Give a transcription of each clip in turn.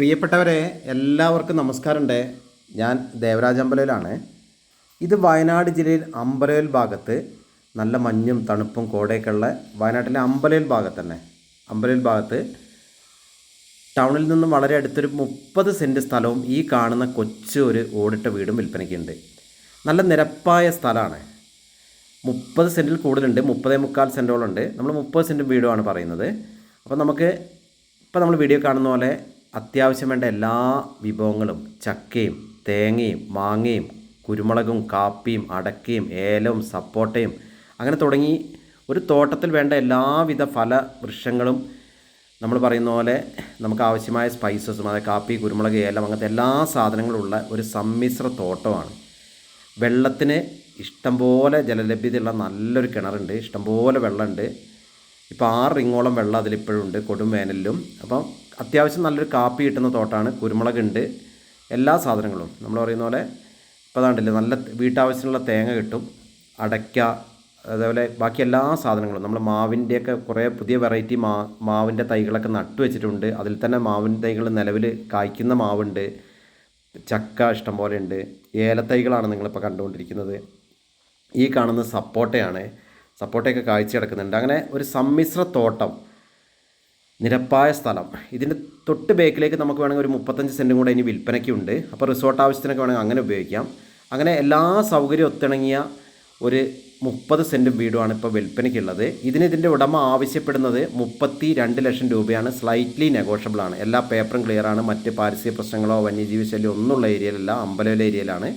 പ്രിയപ്പെട്ടവരെ എല്ലാവർക്കും നമസ്കാരമുണ്ട്. ഞാൻ ദേവരാജ് അമ്പലയിലാണ് ഇത് വയനാട് ജില്ലയിൽ അമ്പലയിൽ ഭാഗത്ത് നല്ല മഞ്ഞും തണുപ്പും കോടയൊക്കെ ഉള്ള വയനാട്ടിലെ അമ്പലയിൽ ഭാഗത്ത് തന്നെ അമ്പലയിൽ ഭാഗത്ത് ടൗണിൽ നിന്നും വളരെ അടുത്തൊരു മുപ്പത് സെന്റ് സ്ഥലവും ഈ കാണുന്ന കൊച്ചു ഒരു ഓടിട്ട വീടും വിൽപ്പനയ്ക്കുണ്ട്. നല്ല നിരപ്പായ സ്ഥലമാണ്. മുപ്പത് സെന്റിൽ കൂടുതലുണ്ട് മുപ്പതേ മുക്കാൽ സെന്റോളുണ്ട് നമ്മൾ മുപ്പത് സെന്റും വീടുമാണ് പറയുന്നത്. അപ്പോൾ നമുക്ക് ഇപ്പോൾ നമ്മൾ വീഡിയോ കാണുന്ന പോലെ അത്യാവശ്യം വേണ്ട എല്ലാ വിഭവങ്ങളും ചക്കയും തേങ്ങയും മാങ്ങയും കുരുമുളകും കാപ്പിയും അടക്കയും ഏലവും സപ്പോട്ടയും അങ്ങനെ തുടങ്ങി ഒരു തോട്ടത്തിൽ വേണ്ട എല്ലാവിധ ഫല വൃക്ഷങ്ങളും നമ്മൾ പറയുന്ന പോലെ നമുക്ക് ആവശ്യമായ സ്പൈസസും അതായത് കാപ്പി കുരുമുളക് ഏലം അങ്ങനത്തെ എല്ലാ സാധനങ്ങളും ഉള്ള ഒരു സമ്മിശ്ര തോട്ടമാണ്. വെള്ളത്തിന് ഇഷ്ടംപോലെ ജലലഭ്യതയുള്ള നല്ലൊരു കിണറുണ്ട് ഇഷ്ടംപോലെ വെള്ളമുണ്ട്. ഇപ്പോൾ ആറ് റിങ്ങോളം വെള്ളം അതിലിപ്പോഴും ഉണ്ട് കൊടും വേനലിലും. അപ്പം അത്യാവശ്യം നല്ലൊരു കാപ്പി കിട്ടുന്ന തോട്ടമാണ് കുരുമുളകുണ്ട്. എല്ലാ സാധനങ്ങളും. നമ്മൾ പറയുന്ന പോലെ ഇപ്പോൾ അതാണ്ടല്ലേ നല്ല വീട്ടാവശ്യത്തിനുള്ള തേങ്ങ കിട്ടും അടയ്ക്ക അതേപോലെ ബാക്കി എല്ലാ സാധനങ്ങളും. നമ്മൾ മാവിന്റെയൊക്കെ കുറേ പുതിയ വെറൈറ്റി മാ മാവിന്റെ തൈകളൊക്കെ നട്ടു വെച്ചിട്ടുണ്ട്. അതിൽ തന്നെ മാവിൻ തൈകൾ നിലവിൽ കായ്ക്കുന്ന മാവുണ്ട്. ചക്ക ഇഷ്ടം പോലെ ഉണ്ട്. ഏലത്തൈകളാണ് നിങ്ങളിപ്പോൾ കണ്ടുകൊണ്ടിരിക്കുന്നത്. ഈ കാണുന്ന സപ്പോട്ടയാണ്. സപ്പോട്ടയൊക്കെ കാഴ്ച കിടക്കുന്നുണ്ട്. അങ്ങനെ ഒരു സമ്മിശ്ര തോട്ടം നിരപ്പായ സ്ഥലം. ഇതിന്റെ തൊട്ട് ബേക്കിലേക്ക് നമുക്ക് വേണമെങ്കിൽ ഒരു മുപ്പത്തഞ്ച് സെന്റും കൂടെ ഇനി വിൽപ്പനയ്ക്കുണ്ട് അപ്പോൾ റിസോർട്ട് ആവശ്യത്തിനൊക്കെ വേണമെങ്കിൽ അങ്ങനെ ഉപയോഗിക്കാം. അങ്ങനെ എല്ലാ സൗകര്യം ഒത്തിണങ്ങിയ ഒരു മുപ്പത് സെന്റും വീടുമാണ് ഇപ്പോൾ വിൽപ്പനയ്ക്കുള്ളത്. ഇതിന് ഇതിന്റെ ഉടമ ആവശ്യപ്പെടുന്നത് മുപ്പത്തി രണ്ട് ലക്ഷം രൂപയാണ്. സ്ലൈറ്റ്ലി നെഗോഷ്യബിൾ ആണ്. എല്ലാ പേപ്പറും ക്ലിയറാണ് മറ്റ് പാരിസ്ഥിതിക പ്രശ്നങ്ങളോ വന്യജീവി ശല്യമോ ഒന്നുമുള്ള ഏരിയയിലല്ല അമ്പലവിലെ ഏരിയയിലാണ്.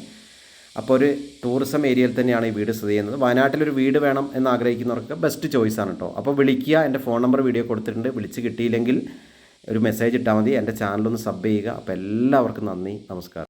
അപ്പോൾ ഒരു ടൂറിസം ഏരിയയിൽ തന്നെയാണ് ഈ വീട് സ്ഥിതി ചെയ്യുന്നത്. വയനാട്ടിലൊരു വീട് വേണം എന്ന് ആഗ്രഹിക്കുന്നവർക്ക് ബെസ്റ്റ് ചോയ്സ് ആണ് കേട്ടോ അപ്പോൾ വിളിക്കുക എന്റെ ഫോൺ നമ്പർ വീഡിയോ കൊടുത്തിട്ടുണ്ട്. വിളിച്ച് കിട്ടിയില്ലെങ്കിൽ ഒരു മെസ്സേജ് ഇട്ടാൽ മതി. എന്റെ ചാനലൊന്ന് സബ് ചെയ്യുക. അപ്പോൾ എല്ലാവർക്കും നന്ദി. നമസ്കാരം.